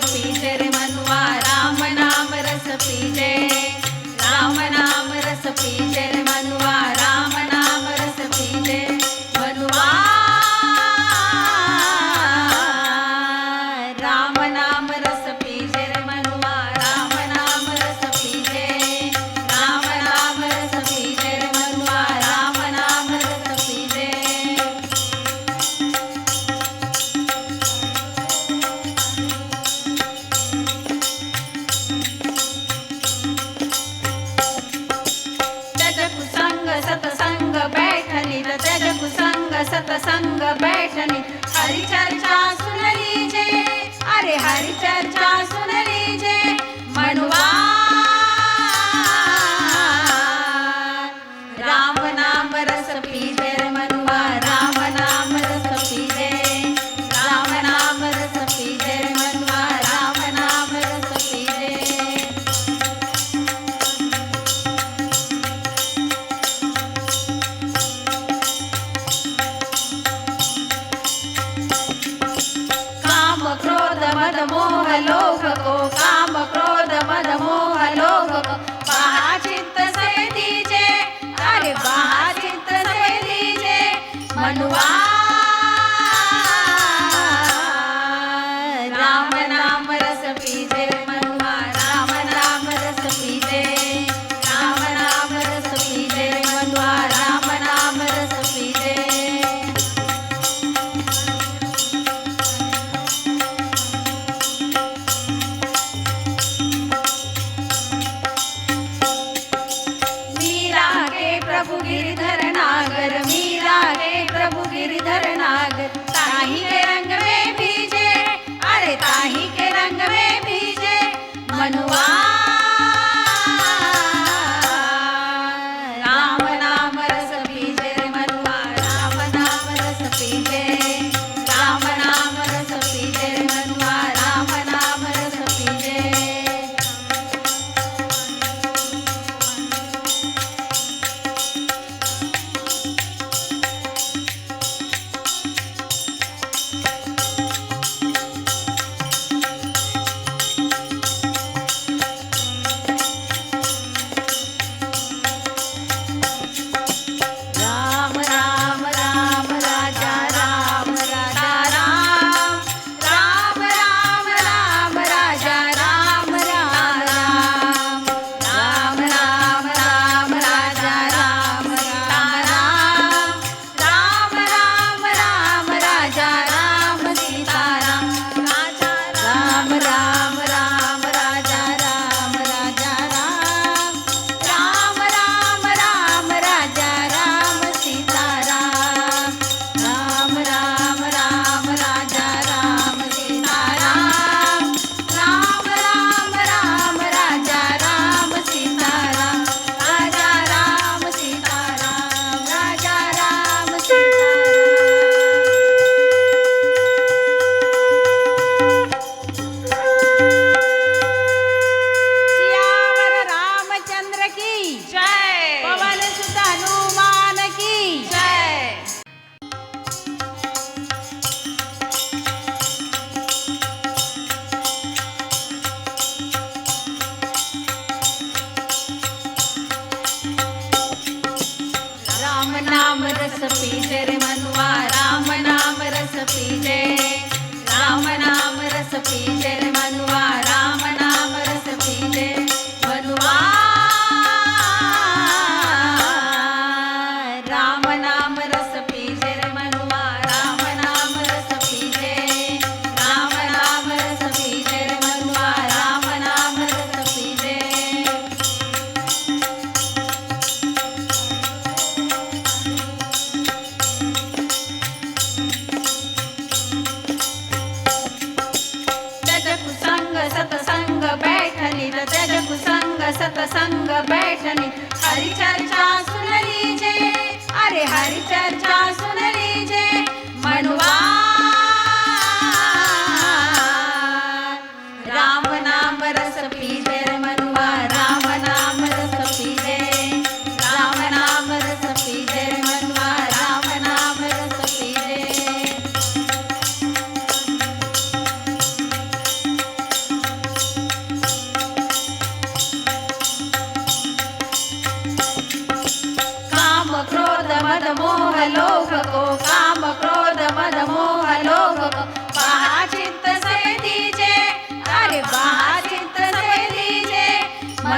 recipe younger version. संग बैठने हरि चर्चा सुन लीजिए अरे हरि चर्चा सुन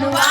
no ar.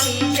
পেয়ে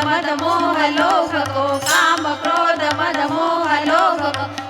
क्रोध मद मोह लोभ को काम क्रोध मद मोह लोभ को।